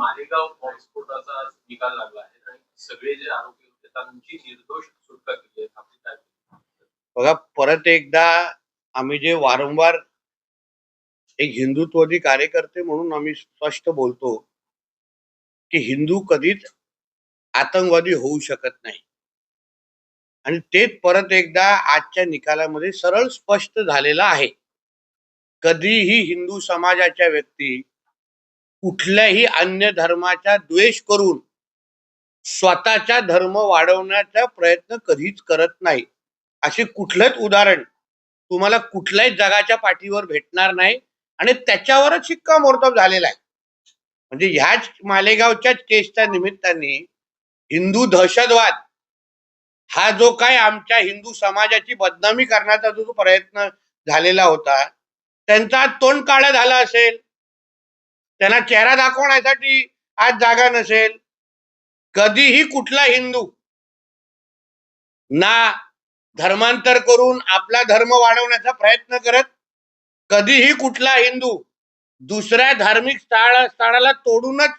मालेगाव बॉम्बस्फोटाचा निकाल लागला आहे आणि सगळे जे आरोपी होते त्यांची निर्दोष सुटका केली आहे. आपली काय बघा परत एकदा आम्ही जे वारंवार एक हिंदुत्ववादी कार्यकर्ते म्हणून आम्ही स्पष्ट बोलतो की हिंदू कधीच आतंकवादी होऊ शकत नाही. आणि तेच परत एकदा आजच्या निकालामध्ये सरळ स्पष्ट झालेलं आहे. कधीही हिंदू समाजाच्या व्यक्ती कुठल्याही अन्य धर्माचा द्वेष करून स्वतःचा धर्म वाढवण्याचा प्रयत्न कधीच करत नाही. असे कुठलंच उदाहरण तुम्हाला कुठल्याच जगाच्या पाठीवर भेटणार नाही आणि त्याच्यावरच शिक्कामोर्तब झालेला आहे. म्हणजे ह्याच मालेगावच्याच केसच्या निमित्ताने हिंदू दहशतवाद हा जो काय आमच्या हिंदू समाजाची बदनामी करण्याचा जो प्रयत्न झालेला होता त्यांचा तोंड काळा झाला असेल. त्यांना चेहरा दाखवण्यासाठी आज जागा नसेल. कधीही कुठला हिंदू ना धर्मांतर करून आपला धर्म वाढवण्याचा प्रयत्न करत कधीही कुठला हिंदू दुसऱ्या धार्मिक स्थळ स्थळाला तोडूनच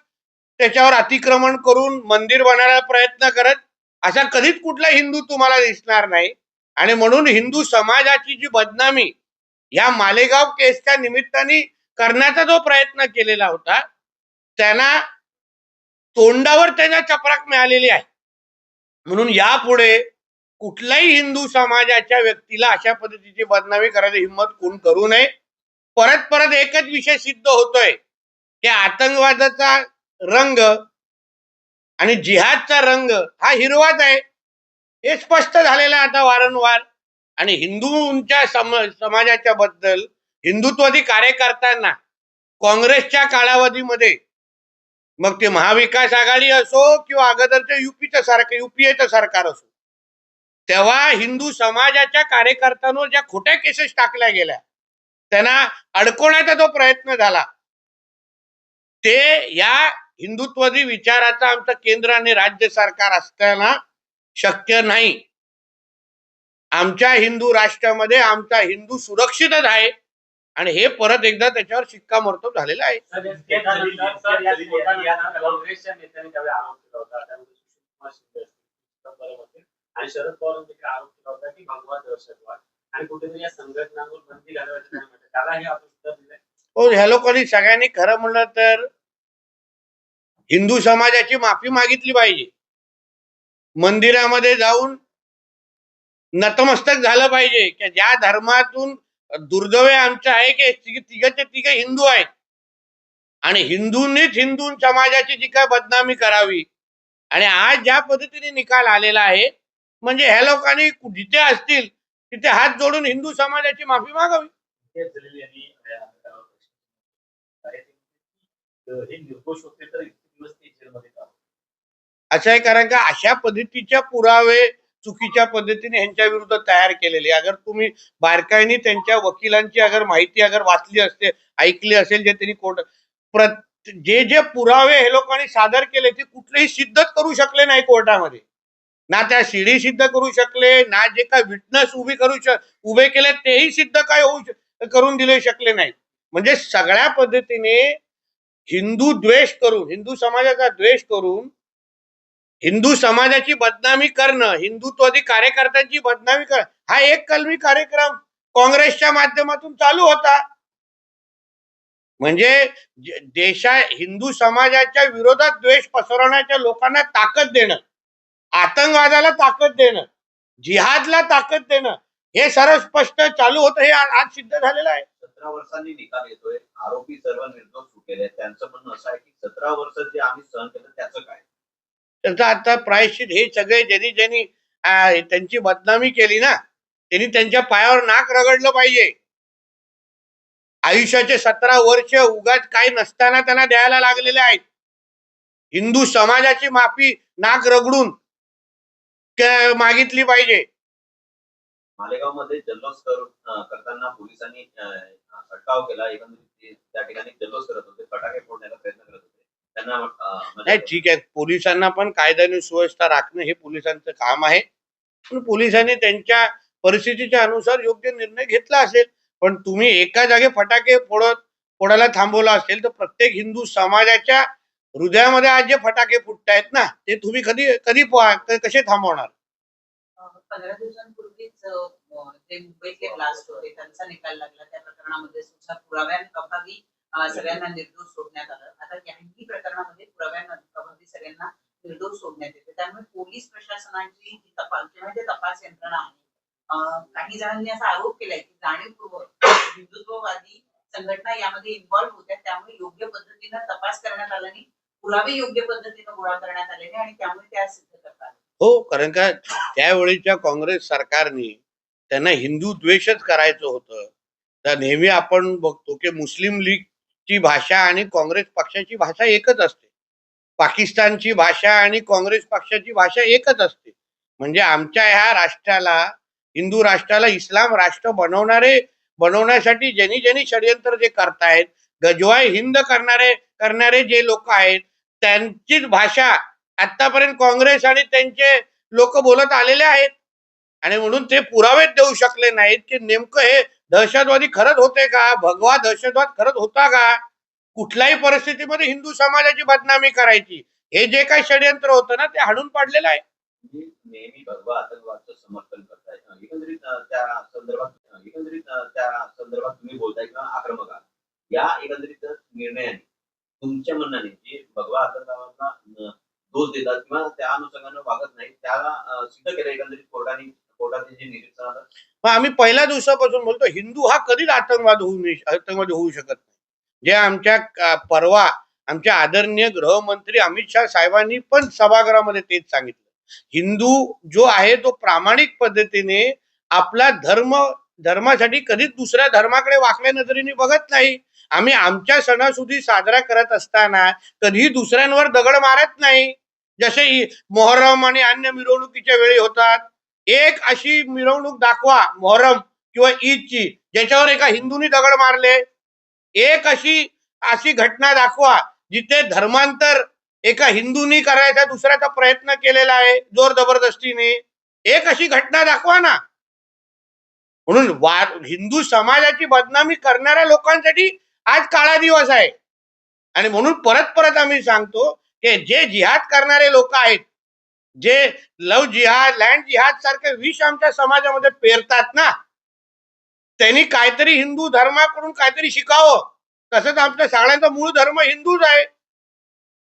त्याच्यावर अतिक्रमण करून मंदिर बनवायला प्रयत्न करत असा कधीच कुठला हिंदू तुम्हाला दिसणार नाही. आणि म्हणून हिंदू समाजाची जी बदनामी या मालेगाव केसच्या निमित्ताने करण्याचा जो प्रयत्न केलेला होता त्यांना तोंडावर त्यांना चपराक मिळालेली आहे. म्हणून यापुढे कुठल्याही हिंदू समाजाच्या व्यक्तीला अशा पद्धतीची बदनामी करायची हिंमत कोण करू नये. परत परत एकच विषय सिद्ध होतोय. की आतंकवादाचा रंग आणि जिहादचा रंग हा हिरवाच आहे. हे स्पष्ट झालेलं आहे आता वारंवार. आणि हिंदूंच्या सम समाजाच्या बद्दल हिंदुत्वादी कार्यकर्त्यांना काँग्रेसच्या कालावधीमध्ये मग ते महाविकास आघाडी असो किंवा अगोदरच्या युपीचं सरकार युपीएचं सरकार असो तेव्हा हिंदू समाजाच्या कार्यकर्त्यांवर ज्या खोट्या केसेस टाकल्या गेल्या त्यांना अडकवण्याचा जो प्रयत्न झाला. ते या हिंदुत्वादी विचाराचा आमचं केंद्र आणि राज्य सरकार असताना शक्य नाही. आमच्या हिंदू राष्ट्रामध्ये आमचा हिंदू सुरक्षितच आहे. आणि हे परत एकदा त्याच्यावर शिक्कामोर्तब झालेलं आहे. काँग्रेसच्या नेत्यांनी त्यावेळी आरोप केला होता. त्यामध्ये सुषमा शिंदे असतील, चिदंबरम असतील आणि शरद पवारांनी देखील आरोप केला होता की भगवा दहशतवाद. आणि कुठेतरी या संघटनांवर बंदी घालवायचं नाही म्हणतात त्याला हे आपण उत्तर दिलंय. हो ह्या लोकांनी सगळ्यांनी खरं म्हणलं तर हिंदू समाजाची माफी मागितली पाहिजे. मंदिरामध्ये जाऊन नतमस्तक झालं पाहिजे. की ज्या धर्मातून दुर्दैव आमचं आहे की तिघ- तिघचे तिघ हिंदू आहेत. आणि हिंदूंनीच हिंदू समाजाची जी काय बदनामी करावी. आणि आज ज्या पद्धतीने निकाल आलेला आहे म्हणजे ह्या लोकांनी जिथे असतील तिथे हात जोडून हिंदू समाजाची माफी मागावी. हे? असं आहे कारण का अशा पद्धतीच्या पुरावे चुकीच्या पद्धतीने ह्यांच्या विरुद्ध तयार केलेले अगर तुम्ही बारकाईने त्यांच्या वकिलांची अगर माहिती अगर वाचली असते ऐकली असेल जे त्यांनी कोर्ट जे जे पुरावे हे लोकांनी सादर केले ते कुठलेही सिद्धच करू शकले नाही कोर्टामध्ये. ना त्या शिडी सिद्ध करू शकले ना जे काय विटनेस उभी करू शक उभे केले तेही सिद्ध काय होऊ करून दिले शकले नाही. म्हणजे सगळ्या पद्धतीने हिंदू द्वेष करून हिंदू समाजाचा द्वेष करून हिंदू समाजाची बदनामी करणं हिंदुत्वादी कार्यकर्त्यांची बदनामी करणं हा एक कलमी कार्यक्रम काँग्रेसच्या माध्यमातून चालू होता. म्हणजे देशा हिंदू समाजाच्या विरोधात द्वेष पसरवण्याच्या लोकांना ताकद देणं आतंकवादाला ताकद देणं जिहादला ताकद देणं हे सर्व स्पष्ट चालू होतं हे आज सिद्ध झालेलं आहे. सतरा वर्षांनी निकाल येतोय आरोपी सर्व निर्दोष सुटेले त्यांचं म्हणणं असं आहे की सतरा वर्ष जे आम्ही सहन केलं त्याचं काय? त्याचा आता प्रायश्चित हे सगळे ज्यांनी ज्यांनी त्यांची बदनामी केली ना त्यांनी त्यांच्या पायावर नाक रगडलं पाहिजे आयुष्याचे सतरा वर्ष उगाच काही नसताना त्यांना द्यायला लागलेले आहेत हिंदू समाजाची माफी नाक रगडून मागितली पाहिजे मालेगावमध्ये जल्लोष करून करताना पोलिसांनी अटकाव केला एकंदरीत त्या ठिकाणी जल्लोष करत होते फटाके फोडण्याचा प्रयत्न करत होते नाही म्हणजे ठीक आहे. पोलिसांना पण कायदा आणि सुव्यवस्था राखणं हे पोलिसांचं काम आहे. पण पोलिसांनी त्यांच्या परिस्थितीच्या अनुसार योग्य निर्णय घेतला असेल. पण तुम्ही एका जागे फटाके फोडत फोडायला थांबवला असेल तर प्रत्येक हिंदू समाजाच्या हृदयामध्ये आज जे फटाके फुटतायत ना ते तुम्ही कधी कधी कसे थांबवणार? अं, पंधरा दिवसांपूर्वीच जे मुंबईतले ब्लास्ट होते. त्यांचा निकाल लागला. त्या प्रकरणामध्ये सुद्धा पुराव्यांअभावी सगळ्यांना निर्दोष सोडण्यात आलं. आता याही प्रकरणामध्ये पुराव्यांअभावी सगळ्यांना निर्दोष सोडण्यात येते. त्यामुळे पोलीस प्रशासनाची जी तपास किंवा जे तपास यंत्रणा आहे काही जणांनी असा आरोप केलाय की जाणीवपूर्वक हिंदुत्ववादी संघटना यामध्ये इन्व्हॉल्व्ह होत्या त्यामुळे योग्य पद्धतीनं तपास करण्यात आला नाही पुरावे योग्य पद्धतीनं गोळा करण्यात आले नाही आणि त्यामुळे त्या सिद्ध करतात हो कारण का त्यावेळीच्या काँग्रेस सरकारने त्यांना हिंदू द्वेषच करायचं होतं. तर नेहमी आपण बघतो की मुस्लिम लीग ची भाषा आणि काँग्रेस पक्षाची भाषा एकच असते. पाकिस्तानची भाषा आणि काँग्रेस पक्षाची भाषा एकच असते. म्हणजे आमच्या ह्या राष्ट्राला हिंदू राष्ट्राला इस्लाम राष्ट्र बनवणारे बनवण्यासाठी ज्यांनी ज्यांनी षडयंत्र जे करतायत गजवाय हिंद करणारे करणारे जे लोक आहेत त्यांचीच भाषा आतापर्यंत काँग्रेस आणि त्यांचे लोक बोलत आलेले आहेत. आणि म्हणून ते पुरावेच देऊ शकले नाहीत की नेमकं हे दहशतवादी खरंच होते का? भगवा दहशतवाद खरंच होता का? कुठल्याही परिस्थितीमध्ये हिंदू समाजाची बदनामी करायची. हे जे काही षडयंत्र होतं ना ते हाडून पाडलेलं आहे. नेहमी भगवा आतंकवादचं समर्थन करताय. एकंदरीत त्या संदर्भात एकंदरीत त्या संदर्भात तुम्ही बोलताय किंवा आक्रमक आहात या एकंदरीत निर्णयाने तुमच्या म्हणण्याने जे भगवा आतंकवादाला दोष देतात किंवा त्या अनुषंगानं वागत नाही त्याला सिद्ध केलं एकंदरीत कोर्टाने कोर्टाचे जे मग आम्ही पहिल्या दिवसापासून बोलतो हिंदू हा कधीच आतंकवाद होऊ नाही आतंकवादी होऊ शकत नाही. जे आमच्या परवा आमच्या आदरणीय गृहमंत्री अमित शाह साहेबांनी पण सभागृहामध्ये तेच सांगितलं. हिंदू जो आहे तो प्रामाणिक पद्धतीने आपला धर्म धर्मासाठी कधीच दुसऱ्या धर्माकडे वाकल्या नजरेने बघत नाही. आम्ही आमच्या सणासुदी साजरा करत असताना कधीही दुसऱ्यांवर दगड मारत नाही. जसे मोहरम मोहर्रम आणि अन्य मिरवणुकीच्या वेळी होतात. एक अशी मिरवणूक दाखवा मोहरम किंवा ईदची ज्याच्यावर एका हिंदूंनी दगड मारले. एक अशी अशी घटना दाखवा जिथे धर्मांतर एका हिंदूंनी करायचा दुसऱ्याचा प्रयत्न केलेला आहे जोर जबरदस्तीने. एक अशी घटना दाखवा ना. म्हणून वा- हिंदू समाजाची बदनामी करणाऱ्या लोकांसाठी आज काळा दिवस आहे. आणि म्हणून परत परत आम्ही सांगतो की जे जिहाद करणारे लोक आहेत जे लव जिहाद लँड जिहाद सारखे विष आमच्या समाजामध्ये पेरतात ना त्यांनी काहीतरी हिंदू धर्माकडून काहीतरी शिकावं. तसंच आमच्या सगळ्यांचा मूळ धर्म हिंदूच आहे.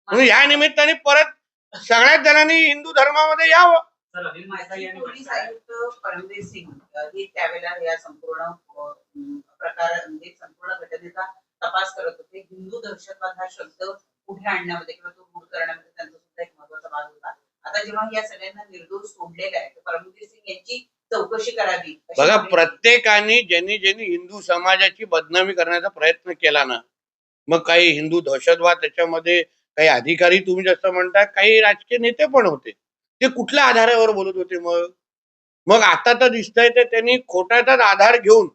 म्हणून या निमित्ताने परत सगळ्याच जणांनी हिंदू धर्मामध्ये यावं. सर अनिल मेहता माजी यांनी पोलीस आयुक्त परमवीर सिंग हे त्यावेळेला या संपूर्ण प्रकार म्हणजे संपूर्ण घटनेचा तपास करत होते. हिंदू दहशतवाद हा शब्द पुढे आणण्यामध्ये किंवा तो दूर करण्यामध्ये त्यांचा सुद्धा एक महत्त्वाचा भाग होता. आता जेव्हा या सगळ्यांना निर्दोष सोडलेला आहे परमवीर सिंग यांची चौकशी करावी बघा प्रत्येकाने ज्यांनी ज्यांनी हिंदू समाजाची बदनामी करण्याचा प्रयत्न केला ना मग काही हिंदू दहशतवाद त्याच्यामध्ये काही अधिकारी तुम्ही जसं म्हणता काही राजकीय नेते पण होते. ते कुठल्या आधारावर बोलत होते मग? मग आता तर दिसतंय ते त्यांनी खोटाचाच आधार घेऊन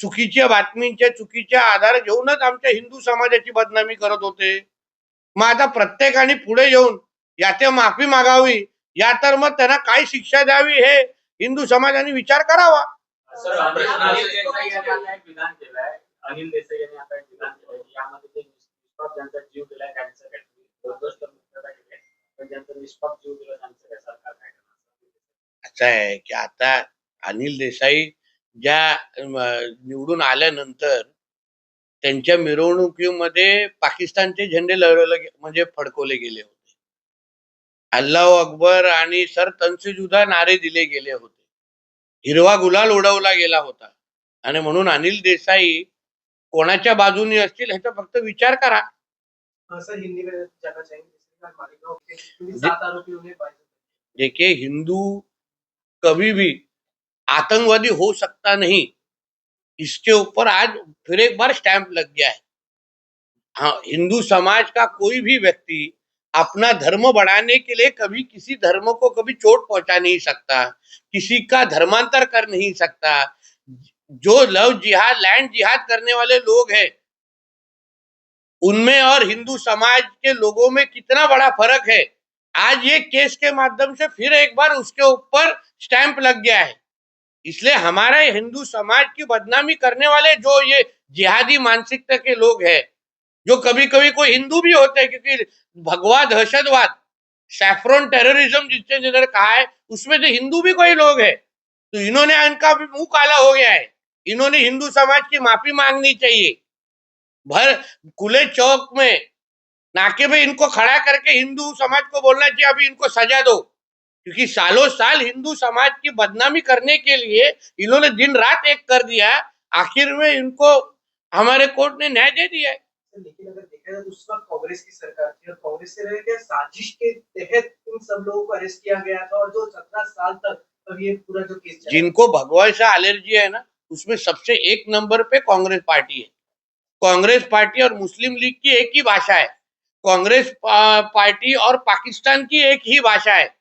चुकीच्या बातमींच्या चुकीच्या आधार घेऊनच आमच्या हिंदू समाजाची बदनामी करत होते. मग आता प्रत्येकाने पुढे येऊन या ते माफी मागावी. या तर मग त्यांना काय शिक्षा द्यावी हे हिंदू समाजाने विचार करावा. सर अनिल प्रश्न अनिल आहे. देसाई यांनी आता एक विधान केलंय. अनिल देसाई यांनी आता एक विधान केलंय. की यामध्ये जे निष्पाप ज्यांचा जीव दिलाय त्यांचं काय निर्दोष तर मुक्तता केली पण ज्यांचा निष्पाप जीव दिला त्यांचं काय सरकार काय करणार? असं आहे की आता अनिल देसाई ज्या निवडून आल्यानंतर त्यांच्या मिरवणुकीमध्ये पाकिस्तानचे झेंडे लहरवले गे- म्हणजे फडकवले गेले होते. अल्लाह अकबर आणि सर तनसेजुदा नारे दिले गेले होते. हिरवा गुलाल उडवला गेला होता. आणि म्हणून अनिल देसाई कोणाच्या बाजूने असतील ह्याचा फक्त विचार करा. देखिए हिंदू कभी भी आतंकवादी हो सकता नहीं इसके ऊपर आज फिर एक बार स्टैंप लग गया है। हाँ हिंदू समाज का कोई भी व्यक्ति अपना धर्म बढ़ाने के लिए कभी किसी धर्म को कभी चोट पहुँचा नहीं सकता, किसी का धर्मांतर कर नहीं सकता। जो लव जिहाद, लैंड जिहाद करने वाले लोग हैं, उनमें और हिंदू समाज के लोगों में कितना बड़ा फ़र्क है। आज ये केस के माध्यम से फिर एक बार उसके ऊपर स्टैंप लग गया है। इसलिए हमारे हिंदू समाज की बदनामी करने वाले जो ये जिहादी मानसिकता के लोग हैं जो कभी कभी कोई हिंदू भी होते हैं, क्योंकि भगवा दहशतवाद सैफ्रॉन टेररिज्म जिसने जिन्होंने कहा है, उसमें तो हिंदू भी कोई लोग है। तो इन्होंने इनका भी मुँह काला हो गया है। इन्होंने हिंदू समाज की माफ़ी मांगनी चाहिए। भर, खुले चौक में नाके में इनको खड़ा करके हिंदू समाज को बोलना चाहिए, अभी इनको सजा दो। क्योंकि सालों साल हिंदू समाज की बदनामी करने के लिए इन्होंने दिन रात एक कर दिया। आखिर में इनको हमारे कोर्ट ने न्याय दे दिया है। लेकिन अगर देखा जाए तो उस वक्त कांग्रेस की सरकार थी और कांग्रेस से रहे थे साजिश के तहत इन सब लोगों को अरेस्ट किया गया था और जो सत्रह साल तक अब ये पूरा जो केस जिनको भगवान से एलर्जी है ना, उसमें सबसे एक नंबर पे कांग्रेस पार्टी है। कांग्रेस पार्टी और मुस्लिम लीग की एक ही भाषा है। कांग्रेस पार्टी और पाकिस्तान की एक ही भाषा है।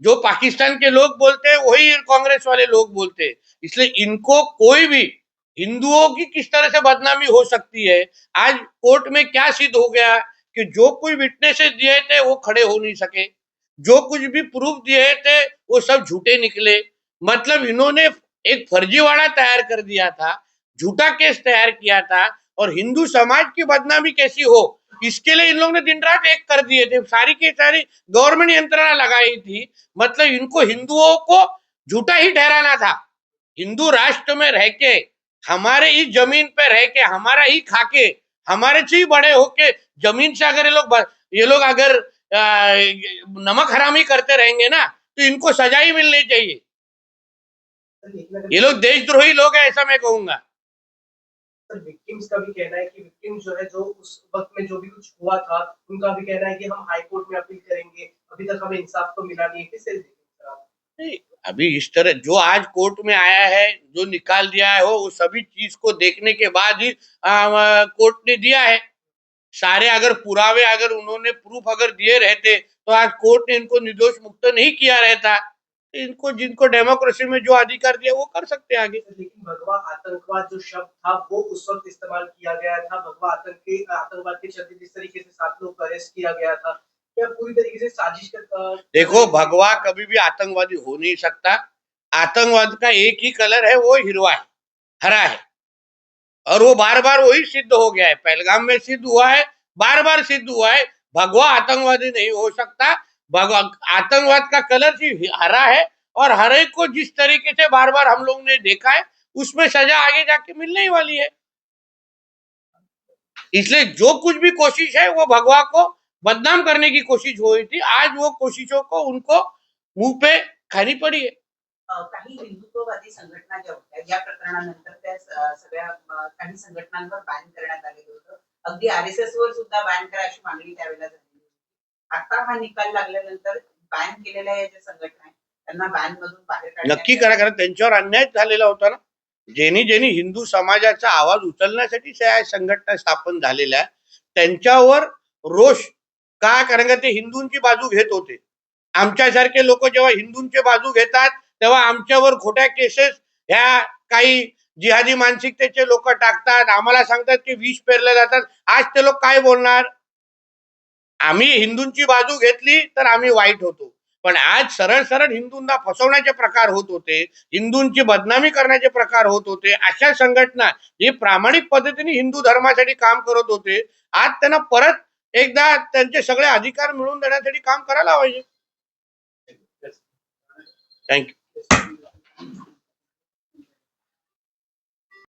जो पाकिस्तान के लोग बोलते हैं, वही कांग्रेस वाले लोग बोलते हैं। इसलिए इनको कोई भी हिंदुओं की किस तरह से बदनामी हो सकती है? आज कोर्ट में क्या सिद्ध हो गया कि जो कोई विटनेसेस दिए थे, वो खड़े हो नहीं सके। जो कुछ भी प्रूफ दिए थे, वो सब झूठे निकले। मतलब इन्होंने एक फर्जीवाड़ा तैयार कर दिया था, झूठा केस तैयार किया था, और हिंदू समाज की बदनामी कैसी हो? इसके लिए इन लोगों ने दिन रात एक कर दिए थे। सारी की सारी गवर्नमेंट यंत्रणा लगाई थी। मतलब इनको हिंदुओं को झूठा ही ठहराना था। हिंदू राष्ट्र में रह के हमारे ही ज़मीन पे रह के, हमारा ही खाके हमारे से ही बड़े होके ज़मीन से अगर ये लोग ये लोग अगर नमक हरामी करते रहेंगे ना तो इनको सजा ही मिलनी चाहिए ये लोग देशद्रोही लोग है, ऐसा मैं कहूँगा विक्टिम्स का भी कहना है कि विक्टिम जो है, जो उस वक्त में जो भी कुछ हुआ था, उनका भी कहना है कि हम हाई कोर्ट में अपील करेंगे, अभी तक हमें इंसाफ तो मिला नहीं है आप? अभी इस तरह जो आज कोर्ट में आया है, जो निकाल दिया है, वो सभी चीज़ को देखने के बाद ही कोर्ट ने दिया है। सारे अगर पुरावे अगर उन्होंने प्रूफ अगर दिए रहते तो आज कोर्ट ने इनको निर्दोष मुक्त नहीं किया रहता। इनको, जिनको डेमोक्रेसी में जो अधिकार दिया, वो कर सकते हैं आगे। लेकिन भगवा आतंकवाद जो शब्द था, वो उस वक्त इस्तेमाल किया गया था। भगवा आतंक के, आतंकवाद के चलते जिस तरीके से सात लोग को अरेस्ट किया गया था पूरी तरीके से साजिश कर देखो, भगवा कभी भी आतंकवादी हो नहीं सकता। आतंकवाद का एक ही कलर है, वो हिरवा है, हरा है। और वो बार बार वही सिद्ध हो गया है। पहलगाम में सिद्ध हुआ है बार बार सिद्ध हुआ है। भगवा आतंकवादी नहीं हो सकता। भगवा, आतंकवाद का कलर सिर्फ़ हरा है और हरे को जिस तरीके से बार बार हम लोग ने देखा है, उसमें सजा आगे जाके मिलने ही वाली है। इसलिए जो कुछ भी कोशिश है, वो भगवा को बदनाम करने की कोशिश हुई थी। आज वो कोशिशों को उनको मुंह पे खानी पड़ी है। काही हिंदुत्ववादी संघटना ज्या होत्या या प्रकरणानंतर त्या सगळ्या काही संघटनांवर बॅन करण्यात आलेलं होतं. अगदी आर एस एस वर सुद्धा बॅन करा अशी मागणी त्यावेळेला झालेली होती. आता हा निकाल लागल्यानंतर बॅन केलेल्या या ज्या संघटना आहेत त्यांना बॅन मधून बाहेर काढण्यात नक्की करा कारण त्यांच्यावर अन्याय झालेला होता ना. ज्यांनी ज्यांनी हिंदू समाजाचा आवाज उचलण्यासाठी संघटना स्थापन झालेल्या त्यांच्यावर रोष का? कारण का ते हिंदूंची बाजू घेत होते. आमच्यासारखे लोक जेव्हा हिंदूंची बाजू घेतात तेव्हा आमच्यावर खोट्या केसेस ह्या काही जिहादी मानसिकतेचे लोक टाकतात. आम्हाला सांगतात की विष पेरले जातात. आज ते लोक काय बोलणार? आम्ही हिंदूंची बाजू घेतली तर आम्ही वाईट होतो. पण आज सरळ सरळ हिंदूंना फसवण्याचे प्रकार होत होते हिंदूंची बदनामी करण्याचे प्रकार होत होते अशा संघटना हे प्रामाणिक पद्धतीने हिंदू धर्मासाठी काम करत होते. आज त्यांना परत एकदा त्यांचे सगळे अधिकार मिळवून देण्यासाठी काम करायला पाहिजे थँक्यू